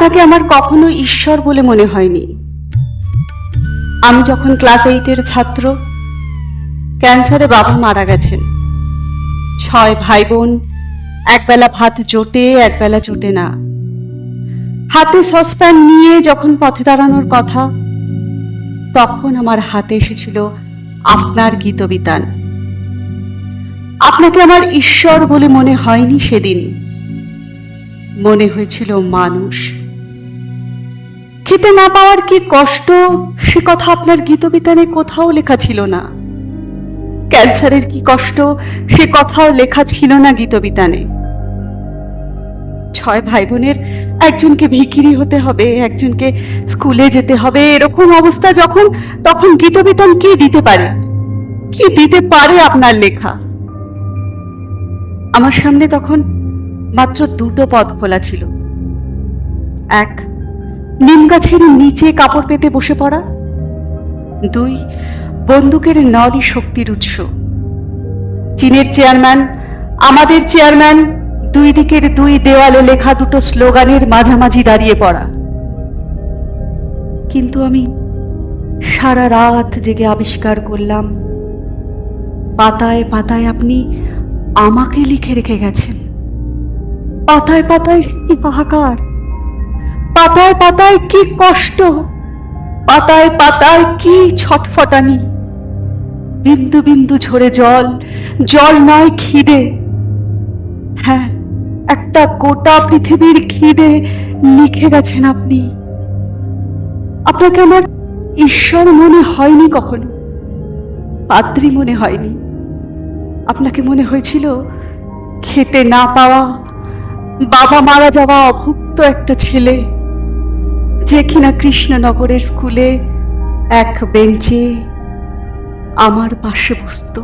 আপনাকে আমার কখনো ঈশ্বর বলে মনে হয়নি। আমি যখন ক্লাস এইটের ছাত্র, ক্যান্সারে বাবা মারা গেছেন। ছয় ভাই বোন একবেলা ভাত জোটে, একবেলা জোটে না। হাতে সসপ্যান নিয়ে যখন পথে দাঁড়ানোর কথা, তখন আমার হাতে এসেছিল আপনার গীতবিতান। আপনাকে আমার ঈশ্বর বলে মনে হয়নি সেদিন। মনে হয়েছিল মানুষ। খেতে না পাওয়ার কি কষ্ট? সে কথা আপনার গীতবিতানে কোথাও লেখা ছিল না। ক্যান্সারের কি কষ্ট? সে কথাও লেখা ছিল না গীতবিতানে। ছয় ভাই বোনের একজনকে ভিখিরি হতে হবে, একজনকে স্কুলে যেতে হবে, এরকম অবস্থা যখন, তখন গীতবিতান কি দিতে পারে? কি দিতে পারে আপনার লেখা? আমার সামনে তখন মাত্র দুটো পথ খোলা ছিল। এক নিম গাছের নিচে কাপড় পেতে বসে পড়া। দুই, বন্দুকের নলই শক্তির উৎস। চীনের চেয়ারম্যান, আমাদের চেয়ারম্যান, দুই দিকের দুই দেওয়ালে লেখা দুটো স্লোগানের মাঝামাঝি দাঁড়িয়ে পড়া। কিন্তু আমি সারা রাত জেগে আবিষ্কার করলাম, পাতায় পাতায় আপনি আমাকে লিখে রেখে গেছেন। পাতায় পাতায় কি হাহাকার পাতায় পাতায় কি কষ্ট, পাতায় পাতায় কি ছটফটানি। বিন্দু বিন্দু ঝরে জল জল নয় খিদে। হ্যাঁ একটা গোটা পৃথিবীর খিদে লিখে গেছেন আপনি। আপনাকে আমার ঈশ্বর মনে হয়নি কখনো পাত্রী মনে হয়নি। আপনাকে মনে হয়েছিল খেতে না পাওয়া, বাবা মারা যাওয়া অভুক্ত একটা ছেলে। যে কিনা কৃষ্ণনগরের স্কুলে এক বেঞ্চে আমার পাশে বসতো।